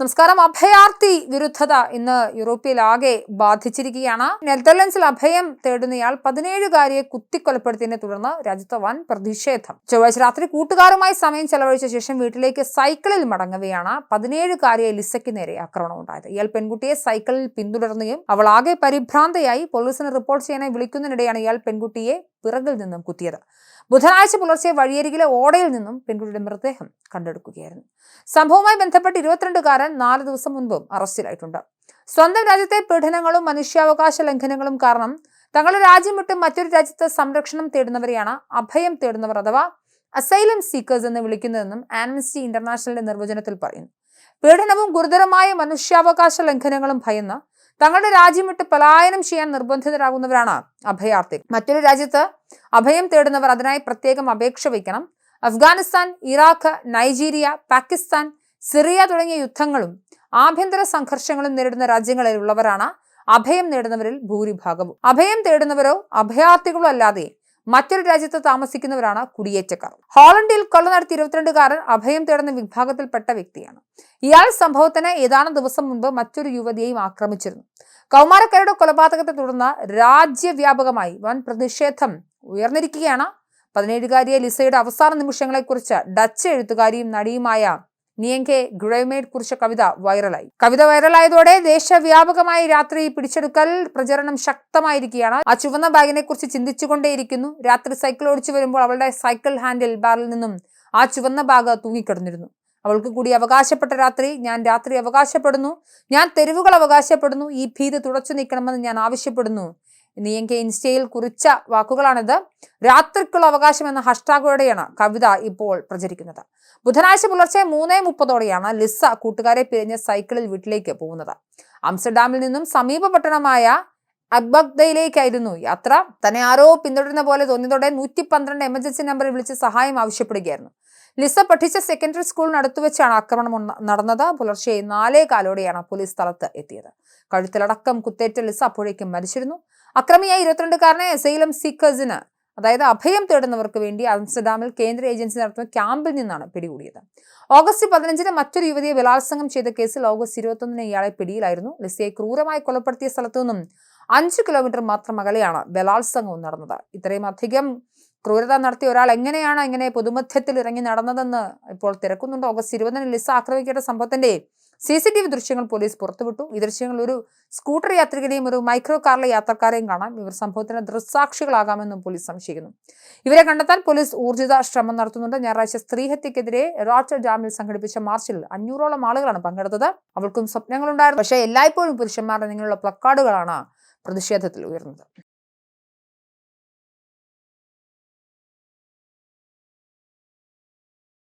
നമസ്കാരം. അഭയാർത്ഥി വിരുദ്ധത ഇന്ന് യൂറോപ്പിലാകെ ബാധിച്ചിരിക്കുകയാണ്. നെതർലൻഡ്സിൽ അഭയം തേടുന്നയാൾ പതിനേഴുകാരിയെ കുത്തിക്കൊലപ്പെടുത്തിയതിനെ തുടർന്ന് രാജ്യത്ത് വൻ പ്രതിഷേധം. ചൊവ്വാഴ്ച രാത്രി കൂട്ടുകാരുമായി സമയം ചെലവഴിച്ച ശേഷം വീട്ടിലേക്ക് സൈക്കിളിൽ മടങ്ങവെയാണ് പതിനേഴുകാരിയെ ലിസയ്ക്ക് നേരെ ആക്രമണം ഉണ്ടായത്. ഇയാൾ പെൺകുട്ടിയെ സൈക്കിളിൽ പിന്തുടർന്നുകയും അവൾ ആകെ പരിഭ്രാന്തയായി പോലീസിന് റിപ്പോർട്ട് ചെയ്യാനായി വിളിക്കുന്നതിനിടെയാണ് ഇയാൾ പെൺകുട്ടിയെ പിറകിൽ നിന്നും കുത്തിയത്. ബുധനാഴ്ച പുലർച്ചെ വഴിയരികിലെ ഓടയിൽ നിന്നും പെൺകുട്ടിയുടെ മൃതദേഹം കണ്ടെടുക്കുകയായിരുന്നു. സംഭവവുമായി ബന്ധപ്പെട്ട് ഇരുപത്തിരണ്ടുകാരൻ നാല് ദിവസം മുൻപും അറസ്റ്റിലായിട്ടുണ്ട്. സ്വന്തം രാജ്യത്തെ പീഡനങ്ങളും മനുഷ്യാവകാശ ലംഘനങ്ങളും കാരണം തങ്ങളുടെ രാജ്യം വിട്ട് മറ്റൊരു രാജ്യത്ത് സംരക്ഷണം തേടുന്നവരെയാണ് അഭയം തേടുന്നവർ അഥവാ അസൈലം സീക്കേഴ്സ് എന്ന് വിളിക്കുന്നതെന്നും ആംനസ്റ്റി ഇന്റർനാഷണലിന്റെ നിർവചനത്തിൽ പറയുന്നു. പീഡനവും ഗുരുതരമായ മനുഷ്യാവകാശ ലംഘനങ്ങളും ഭയന്ന് തങ്ങളുടെ രാജ്യം വിട്ട് പലായനം ചെയ്യാൻ നിർബന്ധിതരാകുന്നവരാണ് അഭയാർത്ഥികൾ. മറ്റൊരു രാജ്യത്ത് അഭയം തേടുന്നവർ അതിനായി പ്രത്യേകം അപേക്ഷ വയ്ക്കണം. Afghanistan Iraq Nigeria Pakistan Syria തുടങ്ങിയ യുദ്ധങ്ങളും ആഭ്യന്തര സംഘർഷങ്ങളും നേരിടുന്ന രാജ്യങ്ങളിലുള്ളവരാണ്. അഭയം നേടുന്നവരിൽ ഭൂരിഭാഗവും. അഭയം തേടുന്നവരോ അഭയാർത്ഥികളോ അല്ലാതെ മറ്റൊരു രാജ്യത്ത് താമസിക്കുന്നവരാണ് കുടിയേറ്റക്കാർ. ഹോളണ്ടിൽ കൊള്ള നടത്തിയ ഇരുപത്തിരണ്ടുകാരൻ അഭയം തേടുന്ന വിഭാഗത്തിൽപ്പെട്ട വ്യക്തിയാണ്. ഇയാൾ സംഭവത്തിന് ഏതാനും ദിവസം മുൻപ് മറ്റൊരു യുവതിയെയും ആക്രമിച്ചിരുന്നു. കൗമാരക്കാരുടെ കൊലപാതകത്തെ തുടർന്ന് രാജ്യവ്യാപകമായി വൻ പ്രതിഷേധം ഉയർന്നിരിക്കുകയാണ്. പതിനേഴുകാരിയെ ലിസയുടെ അവസാന നിമിഷങ്ങളെക്കുറിച്ച് ഡച്ച് എഴുത്തുകാരിയും നടിയുമായ നിയങ്കെ ഗ്രേമേഡ് കുറിച്ച കവിത വൈറലായി. കവിത വൈറലായതോടെ ദേശവ്യാപകമായി രാത്രി പിടിച്ചെടുക്കൽ പ്രചരണം ശക്തമായിരിക്കുകയാണ്. ആ ചുവന്ന ബാഗിനെ കുറിച്ച് ചിന്തിച്ചുകൊണ്ടേയിരിക്കുന്നു. രാത്രി സൈക്കിൾ ഓടിച്ചു വരുമ്പോൾ അവളുടെ സൈക്കിൾ ഹാൻഡിൽ ബാറിൽ നിന്നും ആ ചുവന്ന ബാഗ് തൂങ്ങിക്കിടന്നിരുന്നു. അവൾക്ക് കൂടി അവകാശപ്പെട്ട രാത്രി ഞാൻ രാത്രി അവകാശപ്പെടുന്നു. ഞാൻ തെരുവുകൾ അവകാശപ്പെടുന്നു. ഈ ഭീതി തുടച്ചു നീക്കണമെന്ന് ഞാൻ ആവശ്യപ്പെടുന്നു. നീയങ്കെ ഇൻസ്റ്റയിൽ കുറിച്ച വാക്കുകളാണിത്. രാത്രിക്കുള്ള അവകാശം എന്ന ഹാഷ്ടാഗോടെയാണ് കവിത ഇപ്പോൾ പ്രചരിക്കുന്നത്. ബുധനാഴ്ച പുലർച്ചെ മൂന്നേ മുപ്പതോടെയാണ് ലിസ കൂട്ടുകാരെ പിരിഞ്ഞ സൈക്കിളിൽ വീട്ടിലേക്ക് പോകുന്നത്. ആംസ്റ്റർഡാമിൽ നിന്നും സമീപ പട്ടണമായ അബ്ബഗ്ദയിലേക്കായിരുന്നു യാത്ര. തന്നെ ആരോ പിന്തുടരുന്ന പോലെ തോന്നിയതോടെ നൂറ്റി പന്ത്രണ്ട് എമർജൻസി നമ്പറിൽ വിളിച്ച് സഹായം ആവശ്യപ്പെടുകയായിരുന്നു. ലിസ പഠിച്ച സെക്കൻഡറി സ്കൂളിനടുത്ത് വെച്ചാണ് ആക്രമണം നടന്നത്. പുലർച്ചെ നാലേ കാലോടെയാണ് പോലീസ് സ്ഥലത്ത് എത്തിയത്. കഴുത്തിലടക്കം കുത്തേറ്റ ലിസ അപ്പോഴേക്കും മരിച്ചിരുന്നു. അക്രമിയായ ഇരുപത്തിരണ്ടുകാരനെ സെയിലം സീക്കേഴ്സിന് അതായത് അഭയം തേടുന്നവർക്ക് വേണ്ടി ആംസ്റ്റർഡാമിൽ കേന്ദ്ര ഏജൻസി നടത്തുന്ന ക്യാമ്പിൽ നിന്നാണ് പിടികൂടിയത്. ഓഗസ്റ്റ് പതിനഞ്ചിന് മറ്റൊരു യുവതിയെ ബലാത്സംഗം ചെയ്ത കേസിൽ ഓഗസ്റ്റ് ഇരുപത്തൊന്നിന് ഇയാളെ പിടിയിലായിരുന്നു. ലിസയെ ക്രൂരമായി കൊലപ്പെടുത്തിയ സ്ഥലത്തു നിന്നും അഞ്ച് കിലോമീറ്റർ മാത്രം അകലെയാണ് ബലാത്സംഗവും നടന്നത്. ഇത്രയും അധികം ക്രൂരത നടത്തിയ ഒരാൾ എങ്ങനെയാണ് ഇങ്ങനെ പൊതുമധ്യത്തിൽ ഇറങ്ങി നടന്നതെന്ന് ഇപ്പോൾ തിരക്കുന്നുണ്ട്. ഓഗസ്റ്റ് ഇരുപതിന് ലിസ ആക്രമിക്കേണ്ട സംഭവത്തിന്റെ സി സി ടി വി ദൃശ്യങ്ങൾ പോലീസ് പുറത്തുവിട്ടു. ഈ ദൃശ്യങ്ങൾ ഒരു സ്കൂട്ടർ യാത്രികനെയും ഒരു മൈക്രോ കാറിലെ യാത്രക്കാരെയും കാണാം. ഇവർ സംഭവത്തിന് ദൃക്സാക്ഷികളാകാമെന്നും പോലീസ് സംശയിക്കുന്നു. ഇവരെ കണ്ടെത്താൻ പോലീസ് ഊർജിത ശ്രമം നടത്തുന്നുണ്ട്. ഞായറാഴ്ച സ്ത്രീഹത്യക്കെതിരെ റോട്ടർ ഡാമിൽ സംഘടിപ്പിച്ച മാർച്ചിൽ അഞ്ഞൂറോളം ആളുകളാണ് പങ്കെടുത്തത്. അവൾക്കും സ്വപ്നങ്ങളുണ്ടായിരുന്നു. പക്ഷേ എല്ലായ്പ്പോഴും പുരുഷന്മാരുടെ നിങ്ങളുള്ള പ്ലക്കാർഡുകളാണ് പ്രതിഷേധത്തിൽ ഉയർന്നത്.